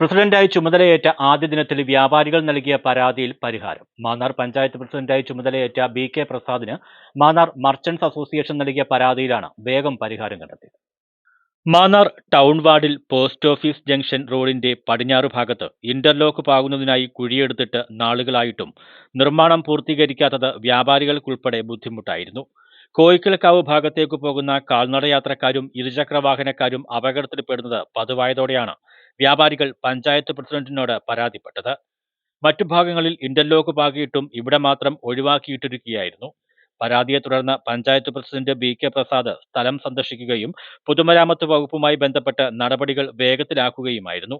പ്രസിഡന്റായി ചുമതലയേറ്റ ആദ്യ ദിനത്തിൽ വ്യാപാരികൾ നൽകിയ പരാതിയിൽ പരിഹാരം. മാന്നാർ പഞ്ചായത്ത് പ്രസിഡന്റായി ചുമതലയേറ്റ ബി കെ പ്രസാദിന് മാന്നാർ മർച്ചന്റ്സ് അസോസിയേഷൻ നൽകിയ പരാതിയിലാണ് വേഗം പരിഹാരം കണ്ടെത്തിയത്. മാന്നാർ ടൗൺ വാർഡിൽ പോസ്റ്റ് ഓഫീസ് ജംഗ്ഷൻ റോഡിന്റെ പടിഞ്ഞാറ് ഭാഗത്ത് ഇന്റർലോക്ക് പാകുന്നതിനായി കുഴിയെടുത്തിട്ട് നാളുകളായിട്ടും നിർമ്മാണം പൂർത്തീകരിക്കാത്തത് വ്യാപാരികൾക്കുൾപ്പെടെ ബുദ്ധിമുട്ടായിരുന്നു. കോയിക്കൽക്കാവ് ഭാഗത്തേക്ക് പോകുന്ന കാൽനടയാത്രക്കാരും ഇരുചക്രവാഹനക്കാരും അപകടത്തിൽപ്പെടുന്നത് പതിവായതോടെയാണ് വ്യാപാരികൾ പഞ്ചായത്ത് പ്രസിഡന്റിനോട് പരാതിപ്പെട്ടത്. മറ്റു ഭാഗങ്ങളിൽ ഇന്റർലോക്ക് പാകിയിട്ടും ഇവിടെ മാത്രം ഒഴിവാക്കിയിട്ടിരിക്കുകയായിരുന്നു. പരാതിയെ തുടർന്ന് panchayat president B K Prasad സ്ഥലം സന്ദർശിക്കുകയും പൊതുമരാമത്ത് വകുപ്പുമായി ബന്ധപ്പെട്ട് നടപടികൾ വേഗത്തിലാക്കുകയുമായിരുന്നു.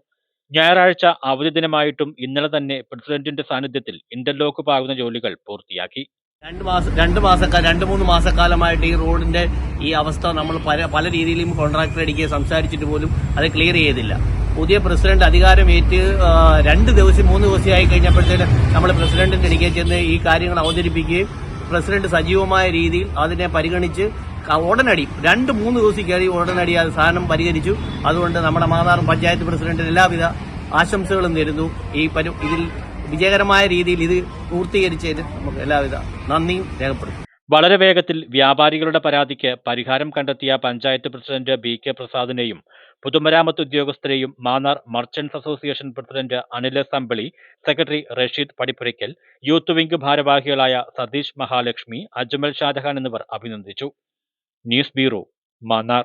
ഞായറാഴ്ച അവധി ദിനമായിട്ടും ഇന്നലെ തന്നെ പ്രസിഡന്റിന്റെ സാന്നിധ്യത്തിൽ ഇന്റർലോക്ക് പാകുന്ന ജോലികൾ പൂർത്തിയാക്കി. രണ്ട് മാസം രണ്ട് മാസക്കാലം രണ്ട് മൂന്ന് മാസക്കാലമായിട്ട് ഈ റോഡിന്റെ ഈ അവസ്ഥ നമ്മൾ പല പല രീതിയിലും കോൺട്രാക്ടർ അടിക്കുക സംസാരിച്ചിട്ട് പോലും അത് ക്ലിയർ ചെയ്തില്ല. പുതിയ പ്രസിഡന്റ് അധികാരമേറ്റ് രണ്ട് ദിവസം മൂന്ന് ദിവസം ആയി കഴിഞ്ഞപ്പോഴത്തേന് നമ്മൾ പ്രസിഡന്റിന്റെ അടുക്കൽ ചെന്ന് ഈ കാര്യങ്ങൾ അവതരിപ്പിക്കുകയും പ്രസിഡന്റ് സജീവമായ രീതിയിൽ അതിനെ പരിഗണിച്ച് ഉടനടി രണ്ട് മൂന്ന് ദിവസം കയറി ഉടനടി അത് സാധനം പരിഹരിച്ചു. അതുകൊണ്ട് നമ്മുടെ മാതാറും പഞ്ചായത്ത് പ്രസിഡന്റിന് എല്ലാവിധ ആശംസകളും നേരുന്നു. ഈ പരി ഇതിൽ വിജയകരമായ രീതിയിൽ ഇത് പൂർത്തീകരിച്ചതിന് നമുക്ക് എല്ലാവിധ നന്ദിയും രേഖപ്പെടുത്തും വളരെ വേഗത്തിൽ വ്യാപാരികളുടെ പരാതിക്ക് പരിഹാരം കണ്ടെത്തിയ പഞ്ചായത്ത് പ്രസിഡന്റ് ബി കെ പ്രസാദിനെയും പൊതുമരാമത്ത് ഉദ്യോഗസ്ഥരെയും Mannar merchants association president Anil Sampili secretary Rasheed Padippurakkal youth wing ഭാരവാഹികളായ സതീഷ് മഹാലക്ഷ്മി അജ്മൽ ഷാജഹാൻ എന്നിവർ അഭിനന്ദിച്ചു. News bureau Mannar.